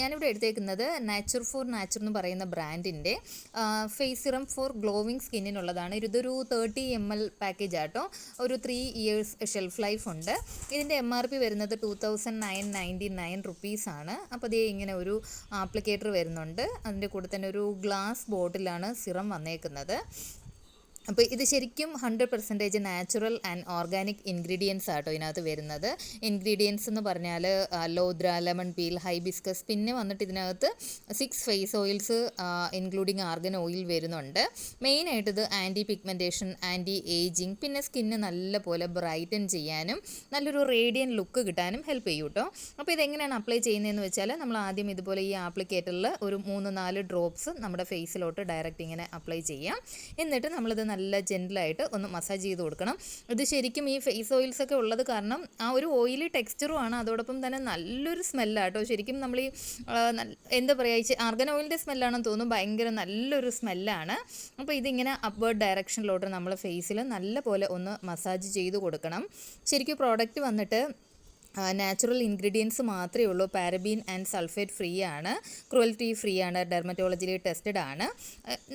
ഞാനിവിടെ എടുത്തേക്കുന്നത് nature four nature എന്ന് പറയുന്ന ബ്രാൻഡിന്റെ ഫേസ് സിറം ഫോർ ഗ്ലോവിങ് സ്കിന്നിനുള്ളതാണ് ഇതൊരു തേർട്ടി എം എൽ പാക്കേജ് ആട്ടോ. ഒരു ത്രീ ഇയേഴ്സ് ഷെൽഫ് ലൈഫ് ഉണ്ട്. ഇതിന്റെ എം ആർ പി വരുന്നത് two thousand nine ninety nine റുപ്പീസാണ് അപ്പോൾ അതേ ഇങ്ങനെ ഒരു ആപ്ലിക്കേറ്റർ വരുന്നുണ്ട്. അതിന്റെ കൂടെ തന്നെ ഒരു ഗ്ലാസ് ബോട്ടിലാണ് സിറം വന്നേക്കുന്നത്. അപ്പോൾ ഇത് ശരിക്കും hundred percentage natural and organic ingredients ആട്ടോ ഇതിനകത്ത് വരുന്നത്. ഇൻഗ്രീഡിയൻസ് എന്ന് പറഞ്ഞാൽ ലോദ്ര ലെമൺ പീൽ ഹൈബിസ്കസ് പിന്നെ വന്നിട്ട് ഇതിനകത്ത് six face oils including argan oil വരുന്നുണ്ട്. മെയിനായിട്ട് ഇത് ആന്റി പിഗ്മെന്റേഷൻ ആന്റി ഏജിങ് പിന്നെ സ്കിന്ന് നല്ലപോലെ ബ്രൈറ്റൻ ചെയ്യാനും നല്ലൊരു റേഡിയൻ ലുക്ക് കിട്ടാനും ഹെൽപ്പ് ചെയ്യും കേട്ടോ അപ്പോൾ ഇതെങ്ങനെയാണ് അപ്ലൈ ചെയ്യുന്നതെന്ന് വെച്ചാൽ നമ്മൾ ആദ്യം ഇതുപോലെ ഈ ആപ്ലിക്കേറ്ററിൽ ഒരു മൂന്ന് നാല് ഡ്രോപ്സ് നമ്മുടെ ഫേസിലോട്ട് ഡയറക്റ്റ് ഇങ്ങനെ അപ്ലൈ ചെയ്യാം. എന്നിട്ട് നമ്മളിത് നല്ല ജെന്റിലായിട്ട് ഒന്ന് മസാജ് ചെയ്ത് കൊടുക്കണം. ഇത് ശരിക്കും ഈ ഫേസ് ഓയിൽസ് ഒക്കെ ഉള്ളത് കാരണം ആ ഒരു ഓയിലി ടെക്സ്ചറും ആണ്. അതോടൊപ്പം തന്നെ നല്ലൊരു സ്മെല്ലാട്ടോ ശരിക്കും നമ്മൾ ഈ എന്താ പറയുക ആർഗൻ ഓയിലിന്റെ സ്മെല്ലാണെന്ന് തോന്നുന്നു. ഭയങ്കര നല്ലൊരു സ്മെല്ലാണ് അപ്പോൾ ഇതിങ്ങനെ അപ്വേർഡ് ഡയറക്ഷനിലോട്ട് നമ്മൾ ഫേസിൽ നല്ല പോലെ ഒന്ന് മസാജ് ചെയ്ത് കൊടുക്കണം. ശരിക്കും പ്രോഡക്റ്റ് വന്നിട്ട് നാച്ചുറൽ ഇൻഗ്രീഡിയൻസ് മാത്രമേ ഉള്ളൂ. പാരബീൻ ആൻഡ് സൾഫേറ്റ് ഫ്രീ ആണ്. ക്രുവൽറ്റി ഫ്രീ ആണ്. ഡെർമറ്റോളജിയിൽ ടെസ്റ്റഡ് ആണ്.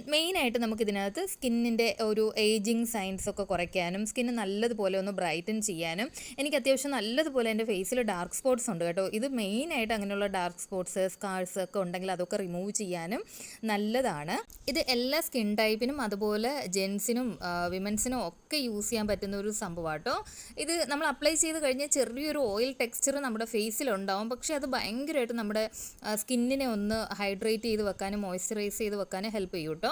മെയിനായിട്ട് നമുക്ക് ഇതിനകത്ത് സ്കിന്നിന്റെ ഒരു ഏജിങ് സൈൻസ് ഒക്കെ കുറയ്ക്കാനും സ്കിന്ന് നല്ലതുപോലെ ഒന്ന് ബ്രൈറ്റൻ ചെയ്യാനും എനിക്ക് അത്യാവശ്യം നല്ലതുപോലെ എന്റെ ഫേസിൽ ഡാർക്ക് സ്പോട്ട്സ് ഉണ്ട് കേട്ടോ. ഇത് മെയിനായിട്ട് അങ്ങനെയുള്ള ഡാർക്ക് സ്പോട്ട്സ് സ്കാർസ് ഒക്കെ ഉണ്ടെങ്കിൽ അതൊക്കെ റിമൂവ് ചെയ്യാനും നല്ലതാണ്. ഇത് എല്ലാ സ്കിൻ ടൈപ്പിനും അതുപോലെ ജെൻസിനും വിമൻസിനും ഒക്കെ യൂസ് ചെയ്യാൻ പറ്റുന്ന ഒരു സംഭവം കേട്ടോ ഇത് നമ്മൾ അപ്ലൈ ചെയ്ത് കഴിഞ്ഞാൽ ചെറിയൊരു ഓയിൽ ടെക്സ്ചർ നമ്മുടെ ഫേസിലുണ്ടാവും പക്ഷേ അത് ഭയങ്കരമായിട്ട് നമ്മുടെ സ്കിന്നിനെ ഒന്ന് ഹൈഡ്രേറ്റ് ചെയ്ത് വെക്കാനും മോയ്സ്ചറൈസ് ചെയ്ത് വെക്കാനും ഹെൽപ്പ് ചെയ്യും കേട്ടോ